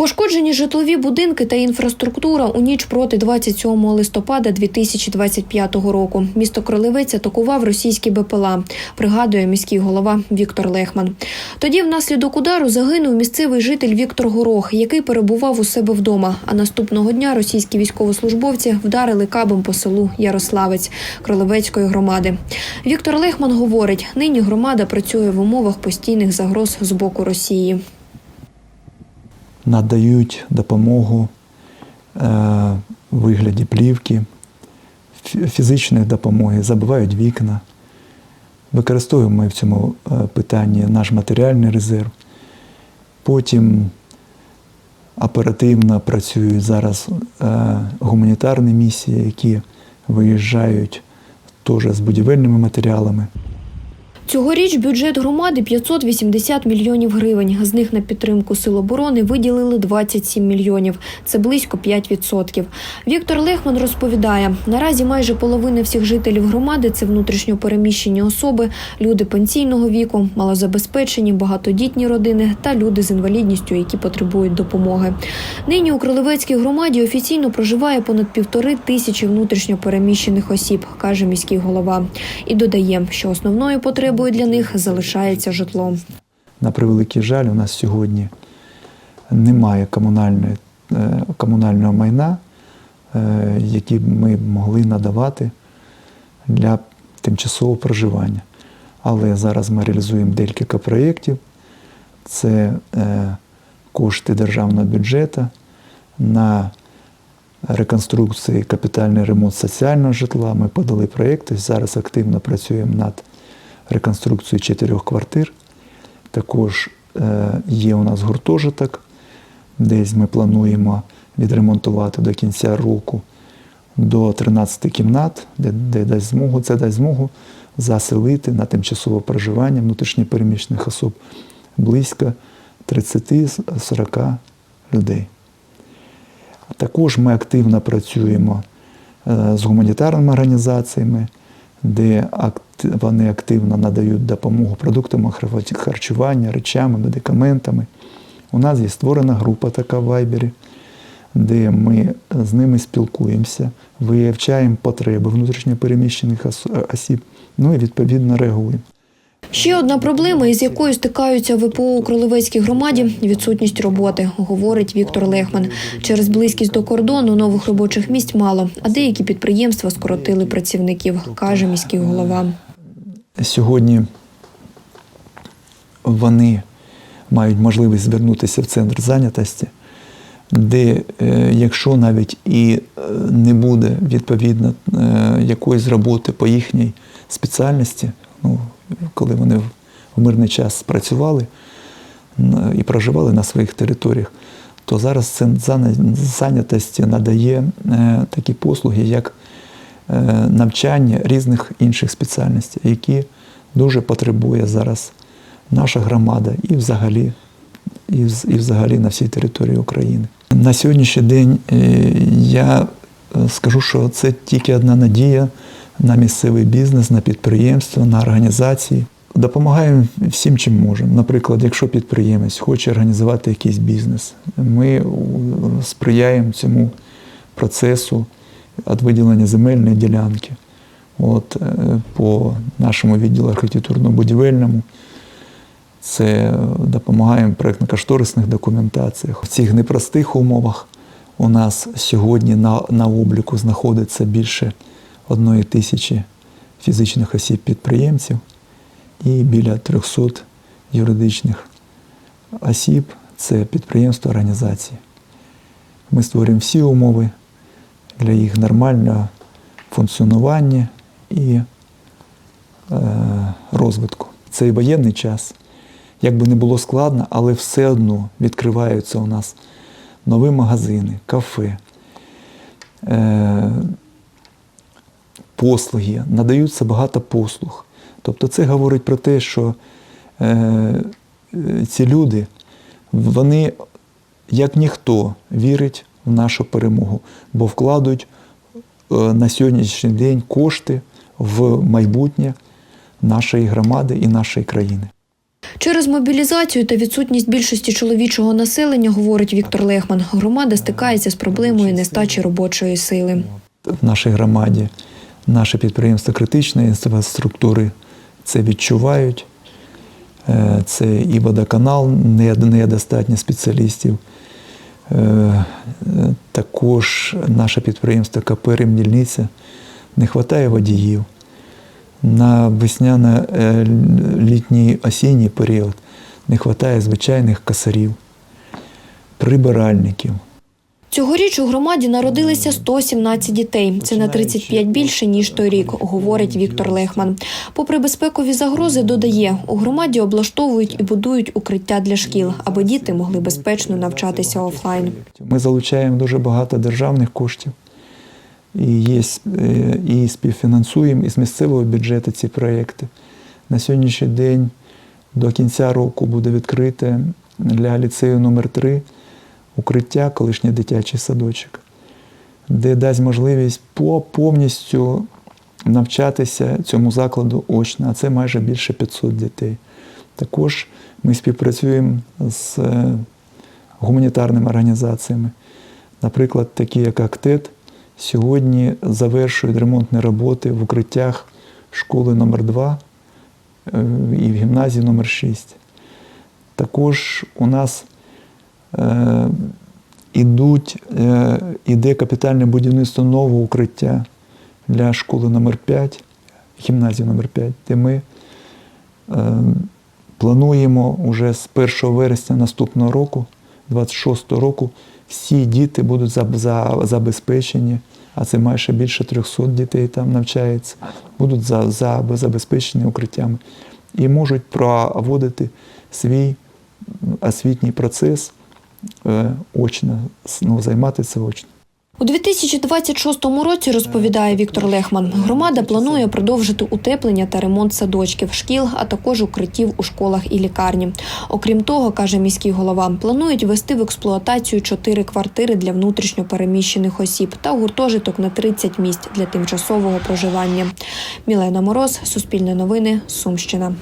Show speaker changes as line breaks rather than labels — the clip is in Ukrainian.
Пошкоджені житлові будинки та інфраструктура у ніч проти 27 листопада 2025 року. Місто Кролевець атакував російський БПЛА, пригадує міський голова Віктор Лехман. Тоді внаслідок удару загинув місцевий житель Віктор Горох, який перебував у себе вдома. А наступного дня російські військовослужбовці вдарили кабом по селу Ярославець Кролевецької громади. Віктор Лехман говорить: нині громада працює в умовах постійних загроз з боку Росії.
Надають допомогу е, в вигляді плівки, фізичної допомоги, забивають вікна. Використовуємо ми в цьому е, питанні наш матеріальний резерв. Потім оперативно працюють зараз е, гуманітарні місії, які виїжджають теж з будівельними матеріалами.
Цьогоріч бюджет громади 580 мільйонів гривень. З них на підтримку сил оборони виділили 27 мільйонів. Це близько 5%. Віктор Лехман розповідає, наразі майже половина всіх жителів громади це внутрішньо переміщені особи, люди пенсійного віку, малозабезпечені, багатодітні родини та люди з інвалідністю, які потребують допомоги. Нині у Кролевецькій громаді офіційно проживає понад півтори тисячі внутрішньо переміщених осіб, каже міський голова. І додає, що основною потребою для них залишається житло.
На превеликий жаль, у нас сьогодні немає комунальної, е, комунального майна, е, які б ми могли надавати для тимчасового проживання. Але зараз ми реалізуємо декілька проєктів. Це е, кошти державного бюджету на реконструкцію, капітальний ремонт соціального житла. Ми подали проєкти. Зараз активно працюємо над реконструкцією чотирьох квартир. Також е, є у нас гуртожиток, десь ми плануємо відремонтувати до кінця року до 13 кімнат, де, де дасть змогу, це дасть змогу заселити на тимчасове проживання внутрішньопереміщених особ близько 30-40 людей. Також ми активно працюємо е, з гуманітарними організаціями, де вони активно надають допомогу продуктами харчування, речами, медикаментами. У нас є створена група така в Вайбері, де ми з ними спілкуємося, виявляємо потреби внутрішньопереміщених осіб, ну і відповідно реагуємо.
Ще одна проблема, із якою стикаються ВПО у Кролевецькій громаді відсутність роботи, говорить Віктор Лехман. Через близькість до кордону нових робочих місць мало, а деякі підприємства скоротили працівників, каже міський голова.
Сьогодні вони мають можливість звернутися в центр зайнятості, де, е, якщо навіть і е, не буде відповідно е, якоїсь роботи по їхній спеціальності, ну, коли вони в- мирний час працювали і проживали на своїх територіях, то зараз центр зайнятості надає е, такі послуги, як е, навчання різних інших спеціальностей, які дуже потребує зараз наша громада і взагалі, і, взагалі на всій території України. На сьогоднішній день е, я скажу, що це тільки одна надія на місцевий бізнес, на підприємства, на організації. Допомагаємо всім, чим можемо. Наприклад, якщо підприємець хоче організувати якийсь бізнес, ми е, сприяємо цьому процесу від виділення земельної ділянки. От, е, по нашому відділу архітектурно-будівельному. Це е, допомагаємо проєктно-кошторисних документаціях. В цих непростих умовах у нас сьогодні на, на обліку знаходиться більше одної тисячі фізичних осіб-підприємців і біля 300 юридичних осіб це підприємства організації. Ми створюємо всі умови для їх нормального функціонування і е, розвитку. Цей воєнний час, як би не було складно, але все одно відкриваються у нас нові магазини, кафе, е, послуги, надаються багато послуг. Тобто це говорить про те, що е, е, ці люди, вони як ніхто вірять в нашу перемогу, бо вкладуть е, на сьогоднішній день кошти в майбутнє нашої громади і нашої країни.
Через мобілізацію та відсутність більшості чоловічого населення, говорить Віктор Лехман, громада стикається з проблемою нестачі робочої сили.
в нашій громаді, наші підприємства критичної інфраструктури це відчувають. Е, Це і водоканал, недостатньо спеціалістів. Е, е, Також наше підприємство КП «Ремдільниця» не вистачає водіїв. На весняно-літній осінній період не вистачає звичайних косарів, прибиральників.
Цьогоріч у громаді народилися 117 дітей. Це на 35 більше ніж торік, говорить Віктор Лехман. Попри безпекові загрози, додає, у громаді облаштовують і будують укриття для шкіл, аби діти могли безпечно навчатися офлайн.
Ми залучаємо дуже багато державних коштів і, є, е, і співфінансуємо із місцевого бюджету ці проєкти. На сьогоднішній день до кінця року буде відкрите для ліцею номер 3 укриття, колишній дитячий садочок, де дасть можливість по- повністю навчатися цьому закладу очно, а це майже більше 500 дітей. Також ми співпрацюємо з е, гуманітарними організаціями. Наприклад, такі як АКТЕТ, сьогодні завершують ремонтні роботи в укриттях школи номер 2 е, і в гімназії номер 6. Також у нас ідуть, е, іде капітальне будівництво нового укриття для школи номер 5 гімназії номер 5 де ми е, плануємо уже з 1 вересня наступного року, 26 року, всі діти будуть за- за- забезпечені, а це майже більше 300 дітей там навчається, будуть за, за, забезпечені укриттями. І можуть проводити свій освітній процес е, очно, ну, займатися очно.
У 2026 році, розповідає Віктор Лехман, громада планує продовжити утеплення та ремонт садочків, шкіл, а також укриттів у школах і лікарні. Окрім того, каже міський голова, планують ввести в експлуатацію чотири квартири для внутрішньо переміщених осіб та гуртожиток на 30 місць для тимчасового проживання. Мілена Мороз, Суспільне новини, Сумщина.